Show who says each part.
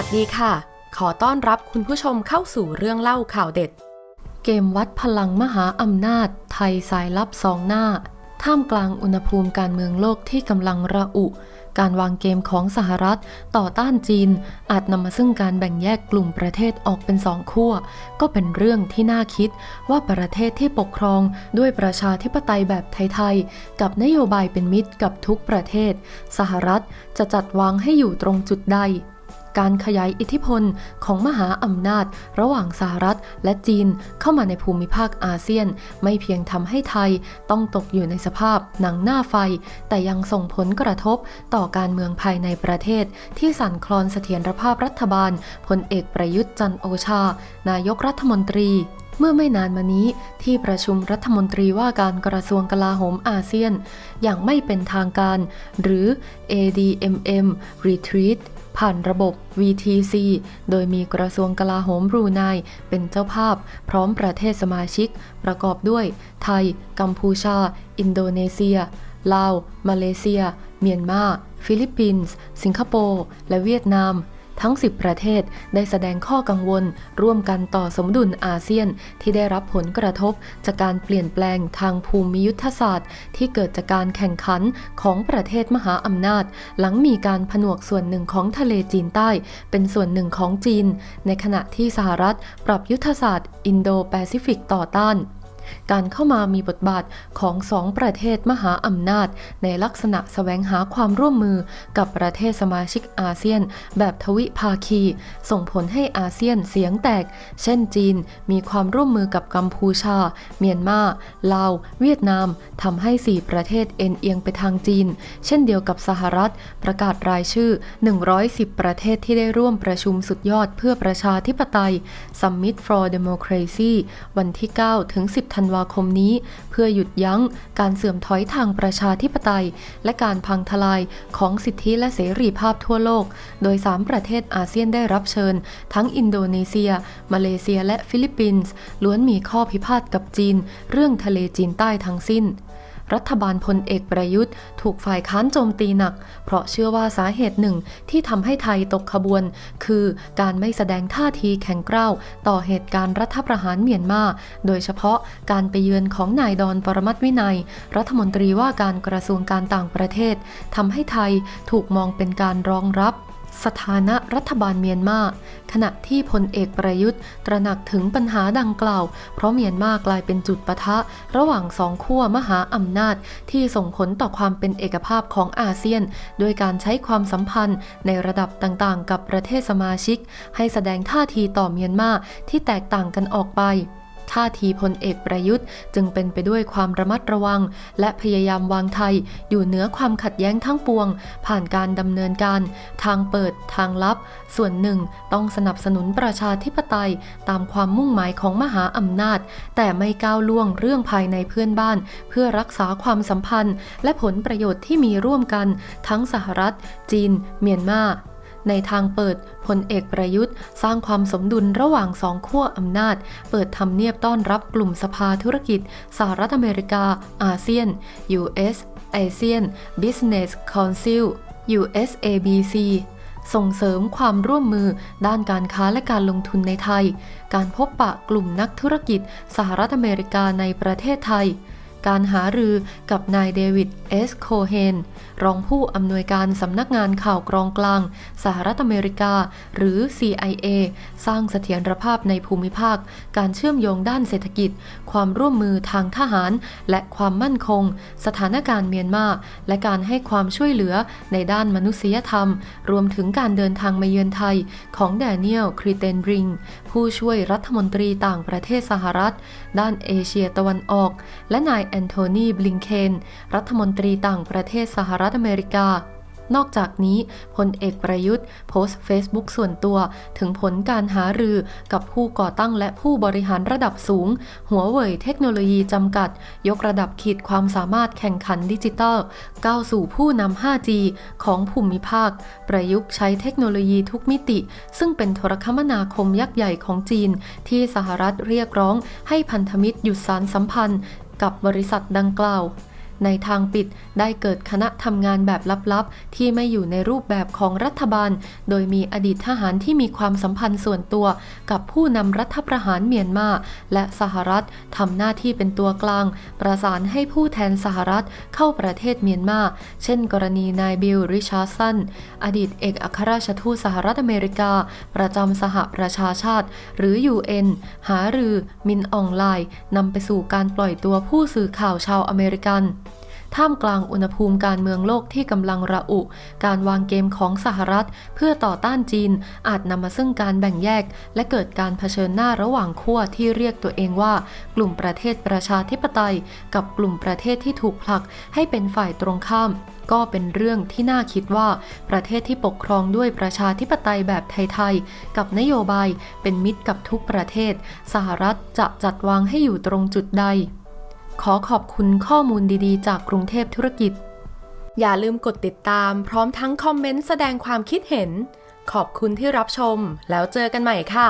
Speaker 1: วัสดีค่ะ ขอต้อนรับคุณผู้ชมเข้าสู่เรื่องเล่าข่าวเด็ด เกมวัดพลังมหาอำนาจ ไทยสายลับสองหน้า ท่ามกลางอุณหภูมิการเมืองโลกที่กำลังระอุ การวางเกมของสหรัฐต่อต้านจีน อาจนำมาซึ่งการแบ่งแยกกลุ่มประเทศออกเป็นสองขั้ว ก็เป็นเรื่องที่น่าคิดว่าประเทศที่ปกครองด้วยประชาธิปไตยแบบไทยๆ กับนโยบายเป็นมิตรกับทุกประเทศ สหรัฐจะจัดวางให้อยู่ตรงจุดใด การขยายอิทธิพลของมหาอำนาจ ระหว่างสหรัฐและจีนเข้ามาในภูมิภาคอาเซียน ไม่เพียงทำให้ไทยต้องตกอยู่ในสภาพหนังหน้าไฟ แต่ยังส่งผลกระทบต่อการเมืองภายในประเทศ ที่สั่นคลอนเสถียรภาพรัฐบาลพลเอกประยุทธ์จันโอชา นายกรัฐมนตรีเมื่อไม่นานมานี้ที่ประชุมรัฐมนตรีว่าการกระทรวงกลาโหมอาเซียน อย่างไม่เป็นทางการ หรือ ADMM Retreat ผ่านระบบ VTC โดยมีกระทรวงกลาโหมบรูไนเป็นเจ้าภาพ พร้อมประเทศสมาชิก ประกอบด้วย ไทย กัมพูชา อินโดนีเซีย ลาว มาเลเซีย เมียนมา ฟิลิปปินส์ สิงคโปร์ และเวียดนาม ทั้ง 10 ประเทศได้แสดงข้อกังวล ร่วมกันต่อสมดุลอาเซียนที่ได้รับผลกระทบ จากการเปลี่ยนแปลงทางภูมิยุทธศาสตร์ ที่เกิดจากการแข่งขันของประเทศมหาอำนาจ หลังมีการผนวกส่วนหนึ่งของทะเลจีนใต้ เป็นส่วนหนึ่งของจีน ในขณะที่สหรัฐปรับยุทธศาสตร์ อินโดแปซิฟิกต่อต้าน การเข้ามามีบทบาทของสองประเทศมหาอำนาจ ในลักษณะแสวงหาความร่วมมือกับประเทศสมาชิกอาเซียน แบบทวิภาคี ส่งผลให้อาเซียนเสียงแตก เช่นจีน มีความร่วมมือกับกัมพูชา เมียนมา ลาว เวียดนามทำให้ 4 ประเทศเอ็นเอียงไปทางจีน เช่นเดียวกับสหรัฐ ประกาศรายชื่อ 110 ประเทศที่ได้ร่วมประชุมสุดยอดเพื่อประชาธิปไตย Summit for Democracy วันที่ 9 ถึง 10ธันวาคมนี้ เพื่อหยุดยั้งการเสื่อมถอยทางประชาธิปไตย และการพังทลายของสิทธิและเสรีภาพทั่วโลก โดย 3 ประเทศอาเซียนได้รับเชิญ ทั้งอินโดนีเซีย มาเลเซีย และฟิลิปปินส์ล้วนมีข้อพิพาทกับจีน เรื่องทะเลจีนใต้ทั้งสิ้น รัฐบาลพลเอกประยุทธ์ ถูกฝ่ายค้านโจมตีหนัก เพราะเชื่อว่าสาเหตุหนึ่งที่ทำให้ไทยตกขบวน คือการไม่แสดงท่าทีแข็งกร้าวต่อเหตุการณ์รัฐประหารเมียนมา โดยเฉพาะการไปเยือนของนายดอนปรมัตวินัย รัฐมนตรีว่าการกระทรวงการต่างประเทศทำให้ไทยถูกมองเป็นการรองรับ สถานะรัฐบาลเมียนมาขณะที่พลเอกประยุทธ์ ตระหนักถึงปัญหาดังกล่าว เพราะเมียนมากลายเป็นจุดปะทะ ระหว่างสองขั้วมหาอำนาจ ที่ส่งผลต่อความเป็นเอกภาพของอาเซียน โดยการใช้ความสัมพันธ์ในระดับต่างๆ กับประเทศสมาชิก ให้แสดงท่าทีต่อเมียนมาที่แตกต่างกันออกไป ท่าทีพลเอกประยุทธ์ จึงเป็นไปด้วยความระมัดระวัง และพยายามวางไทย อยู่เหนือความขัดแย้งทั้งปวง ผ่านการดำเนินการ ทางเปิดทางลับ ส่วนหนึ่งต้องสนับสนุนประชาธิปไตย ตามความมุ่งหมายของมหาอำนาจ แต่ไม่ก้าวล่วงเรื่องภายในเพื่อนบ้าน เพื่อรักษาความสัมพันธ์ และผลประโยชน์ที่มีร่วมกัน ทั้งสหรัฐ จีน เมียนมา ในทางเปิดพลเอกประยุทธ์ สร้างความสมดุลระหว่างสองขั้วอำนาจ เปิดทำเนียบต้อนรับกลุ่มสภาธุรกิจ สหรัฐอเมริกา อาเซียน US ASEAN Business Council USABC ส่งเสริมความร่วมมือด้านการค้าและการลงทุนในไทย การพบปะกลุ่มนักธุรกิจ สหรัฐอเมริกาในประเทศไทย การหารือกับนายเดวิดเอสโคเฮนรองผู้อำนวยการสำนักงานข่าวกรองกลาง สหรัฐอเมริกา หรือ CIA สร้างเสถียรภาพในภูมิภาค การเชื่อมโยงด้านเศรษฐกิจ ความร่วมมือทางทหาร และความมั่นคง สถานการณ์เมียนมา และการให้ความช่วยเหลือในด้านมนุษยธรรม รวมถึงการเดินทางมาเยือนไทยของแดเนียลคริเตนริง ผู้ช่วยรัฐมนตรีต่างประเทศสหรัฐ ด้านเอเชียตะวันออก และนายแอนโทนี บลิงเคน รัฐมนตรีต่างประเทศสหรัฐอเมริกา นอกจากนี้พลเอกประยุทธ์ โพสต์เฟซบุ๊กส่วนตัวถึงผลการหารือกับผู้ก่อตั้งและผู้บริหารระดับสูง หัวเว่ยเทคโนโลยีจำกัด ยกระดับขีดความสามารถแข่งขันดิจิทัลก้าวสู่ผู้นำ 5G ของภูมิภาค ประยุกต์ใช้เทคโนโลยีทุกมิติ ซึ่งเป็นโทรคมนาคมยักษ์ใหญ่ของจีน ที่สหรัฐเรียกร้องให้พันธมิตรหยุดสารสัมพันธ์ กับบริษัทดังกล่าว ในทางปิดได้เกิดคณะทำงานแบบลับๆ ที่ไม่อยู่ในรูปแบบของรัฐบาล โดยมีอดีตทหารที่มีความสัมพันธ์ส่วนตัว กับผู้นำรัฐประหารเมียนมาและสหรัฐทำหน้าที่เป็นตัวกลาง ประสานให้ผู้แทนสหรัฐเข้าประเทศเมียนมา เช่น กรณีนายบิลริชาร์สันอดีตเอกอัครราชทูตสหรัฐอเมริกา ประจำสหประชาชาติ หรือ UN หารือมินออนไลน์นำไปสู่การปล่อยตัวผู้สื่อข่าวชาวอเมริกัน ท่ามกลางอุณหภูมิการเมืองโลกที่กำลังระอุ การวางเกมของสหรัฐ เพื่อต่อต้านจีนอาจนำมาซึ่งการแบ่งแยก และเกิดการเผชิญหน้าระหว่างขั้วที่เรียกตัวเองว่า กลุ่มประเทศประชาธิปไตย กับกลุ่มประเทศที่ถูกผลักให้เป็นฝ่ายตรงข้าม ก็เป็นเรื่องที่น่าคิดว่าประเทศที่ปกครองด้วยประชาธิปไตยแบบไทยๆกับนโยบายเป็นมิตรกับทุกประเทศ สหรัฐจะจัดวางให้อยู่ตรงจุดใด ขอขอบคุณข้อมูลดีๆ จากกรุงเทพธุรกิจ อย่าลืมกดติดตามพร้อมทั้งคอมเมนต์แสดงความคิดเห็น ขอบคุณที่รับชมแล้วเจอกันใหม่ค่ะ